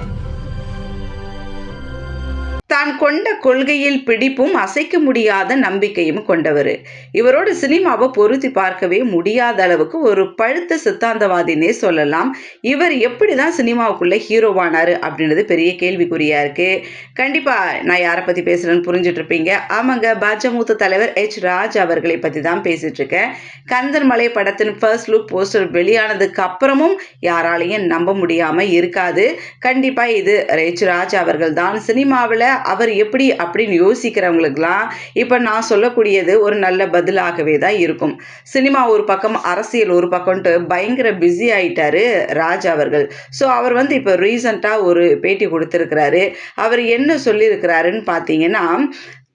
Thank you. தான் கொண்ட கொள்கையில் பிடிப்பும் அசைக்க முடியாத நம்பிக்கையும் கொண்டவர். இவரோட சினிமாவை பொருத்தி பார்க்கவே முடியாத அளவுக்கு ஒரு பழுத்த சித்தாந்தவாதினே சொல்லலாம். இவர் எப்படி தான் சினிமாவுக்குள்ளே ஹீரோவானார் அப்படின்றது பெரிய கேள்விக்குறியாக இருக்குது கண்டிப்பாக நான் யாரை பற்றி பேசுகிறேன்னு புரிஞ்சுட்டு இருப்பீங்க ஆமாங்க பாஜக மூத்த தலைவர் எச். ராஜ் அவர்களை பற்றி தான் பேசிகிட்டு இருக்கேன் கந்தன் மலை படத்தின் ஃபர்ஸ்ட் லுக் போஸ்டர் வெளியானதுக்கு அப்புறமும் யாராலையும் நம்ப முடியாமல் இருக்காது. கண்டிப்பாக இது எச். ராஜ் அவர்கள் தான் சினிமாவில் அவர் எப்படி அப்படின்னு யோசிக்கிறவங்களுக்கெல்லாம் இப்போ நான் சொல்லக்கூடியது ஒரு நல்ல பதிலாகவே தான் இருக்கும். சினிமா ஒரு பக்கம் அரசியல் ஒரு பக்கம்ட்டு பயங்கர பிஸி ஆயிட்டாரு ராஜ் அவர்கள். ஸோ அவர் வந்து இப்போ ரீசண்டாக ஒரு பேட்டி கொடுத்துருக்கிறாரு. அவர் என்ன சொல்லியிருக்கிறாருன்னு பார்த்தீங்கன்னா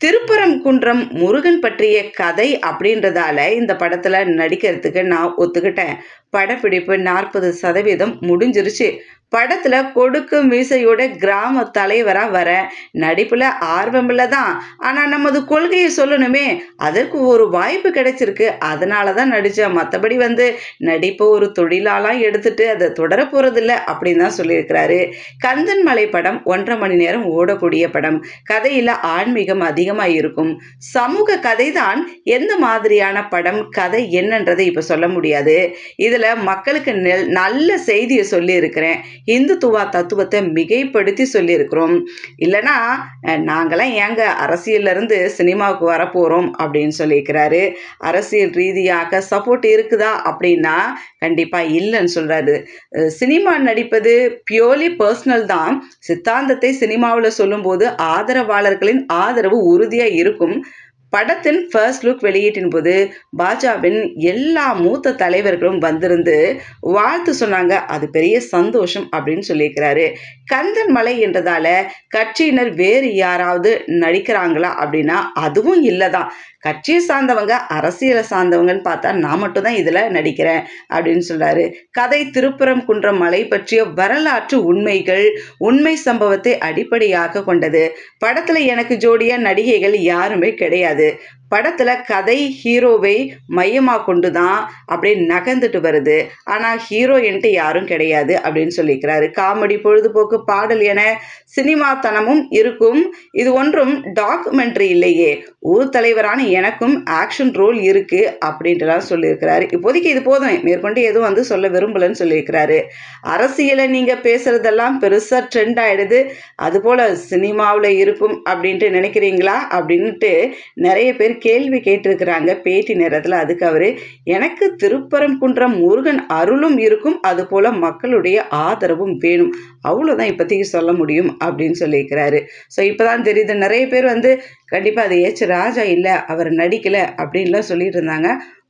திருப்பரங்குன்றம் முருகன் பற்றிய கதை அப்படின்றதால இந்த படத்தில் நடிக்கிறதுக்கு நான் ஒத்துக்கிட்டேன். படப்பிடிப்பு நாற்பது சதவீதம் முடிஞ்சிருச்சு. படத்தில் கொடுக்கு மீசையோட கிராம தலைவராக வர நடிப்பில் ஆர்வமில்ல தான் ஆனால் நமது கொள்கையை சொல்லணுமே. அதற்கு ஒரு வாய்ப்பு கிடைச்சிருக்கு. அதனால தான் நடித்தேன் மற்றபடி வந்து நடிப்பை ஒரு தொழிலாலாம் எடுத்துட்டு அதை தொடர போகிறதில்ல அப்படின்னு தான் சொல்லியிருக்கிறாரு. கந்தன் மலை படம் ஒன்றரை மணி நேரம் ஓடக்கூடிய படம். கதையில் ஆன்மீகம் அதிகமாக இருக்கும். சமூக கதை தான் எந்த மாதிரியான படம் கதை என்னன்றதை இப்போ சொல்ல முடியாது. இதில் மக்களுக்கு நெல் நல்ல செய்தியை சொல்லியிருக்கிறேன். இந்துத்துவா தத்துவத்தை மிகைப்படுத்தி சொல்லியிருக்கிறோம். இல்லைனா நாங்களாம் ஏங்க அரசியல்லேருந்து சினிமாவுக்கு வரப்போகிறோம் அப்படின்னு சொல்லியிருக்கிறாரு. அரசியல் ரீதியாக சப்போர்ட் இருக்குதா அப்படின்னா கண்டிப்பாக இல்லைன்னு சொல்கிறாரு சினிமா நடிப்பது பியோர்லி பர்சனல் தான். சித்தாந்தத்தை சினிமாவில் சொல்லும்போது ஆதரவாளர்களின் ஆதரவு உறுதியாக இருக்கும். படத்தின் ஃபர்ஸ்ட் லுக் வெளியீட்டின் போது பாஜாவின் எல்லா மூத்த தலைவர்களும் வந்திருந்து வாழ்த்து சொன்னாங்க. அது பெரிய சந்தோஷம் அப்படின்னு சொல்லியிருக்கிறாரு. கந்தன் மலை என்றதால கட்சியினர் வேறு யாராவது நடிக்கிறாங்களா அப்படின்னா அதுவும் இல்லை தான் கட்சியை சார்ந்தவங்க அரசியலை சார்ந்தவங்கன்னு பார்த்தா நான் மட்டும் தான் இதில் நடிக்கிறேன் அப்படின்னு சொல்கிறாரு கதை திருப்புறம் குன்றம் மலை பற்றிய வரலாற்று உண்மைகள் உண்மை சம்பவத்தை அடிப்படையாக கொண்டது. படத்தில் எனக்கு ஜோடியாக நடிகைகள் யாருமே கிடையாது. படத்தில் கதை ஹீரோவை மையமாக கொண்டு தான் அப்படியே நகர்ந்துட்டு வருது. ஆனால் ஹீரோயின்ட்டு யாரும் கிடையாது அப்படின்னு சொல்லிக்கிறாரு. காமெடி பொழுதுபோக்கு பாடல் என சினிமாத்தனமும் இருக்கும். இது ஒன்றும் டாக்குமெண்ட்ரி இல்லையே. ஊர் தலைவரான எனக்கும் ஆக்ஷன் ரோல் இருக்குது அப்படின்ட்டுலாம் சொல்லியிருக்கிறாரு. இப்போதைக்கு இது போதும். மேற்கொண்டு எதுவும் வந்து சொல்ல விரும்பலன்னு சொல்லியிருக்கிறாரு. அரசியலை நீங்கள் பேசுகிறதெல்லாம் பெருசாக ட்ரெண்ட் ஆகிடுது அதுபோல் சினிமாவில் இருக்கும் அப்படின்ட்டு நினைக்கிறீங்களா? அப்படின்ட்டு நிறைய பேர் கேள்வி கேட்டிருக்கிறாங்க. பேட்டி நேரத்தில் அதுக்கு அவர் எனக்கு திருப்பரங்குன்றம் முருகன் அருளும் இருக்கும் அதுபோல் மக்களுடைய ஆதரவும் வேணும். அவ்வளோதான் இப்போதைக்கு சொல்ல முடியும் அப்படின்னு சொல்லியிருக்கிறாரு. ஸோ இப்போ தான் தெரியுது நிறைய பேர் வந்து கண்டிப்பாக அது ஏச்சு ராஜா இல்லை அவர் நடிக்கலை அப்படின்லாம் சொல்லிட்டு இருந்தாங்க.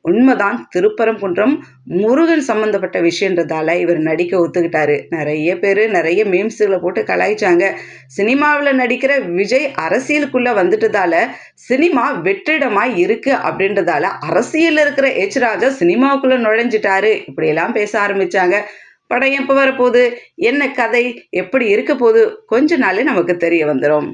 உண்மைதான் திருப்பரங்குன்றம் முருகன் சம்மந்தப்பட்ட விஷயன்றதால இவர் நடிக்க ஒத்துக்கிட்டாரு. நிறைய பேர் நிறைய மீம்ஸுகளை போட்டு கலாய்ச்சாங்க. சினிமாவில் நடிக்கிற விஜய் அரசியலுக்குள்ளே வந்துட்டதால சினிமா வெற்றிடமாக இருக்கு அப்படின்றதால அரசியலில் இருக்கிற எச் ராஜா சினிமாவுக்குள்ளே நுழைஞ்சிட்டாரு. இப்படியெல்லாம் பேச ஆரம்பித்தாங்க படம் எப்போ வரப்போகுது? என்ன கதை? எப்படி இருக்க போகுது? கொஞ்ச நாளே நமக்கு தெரிய வந்துடும்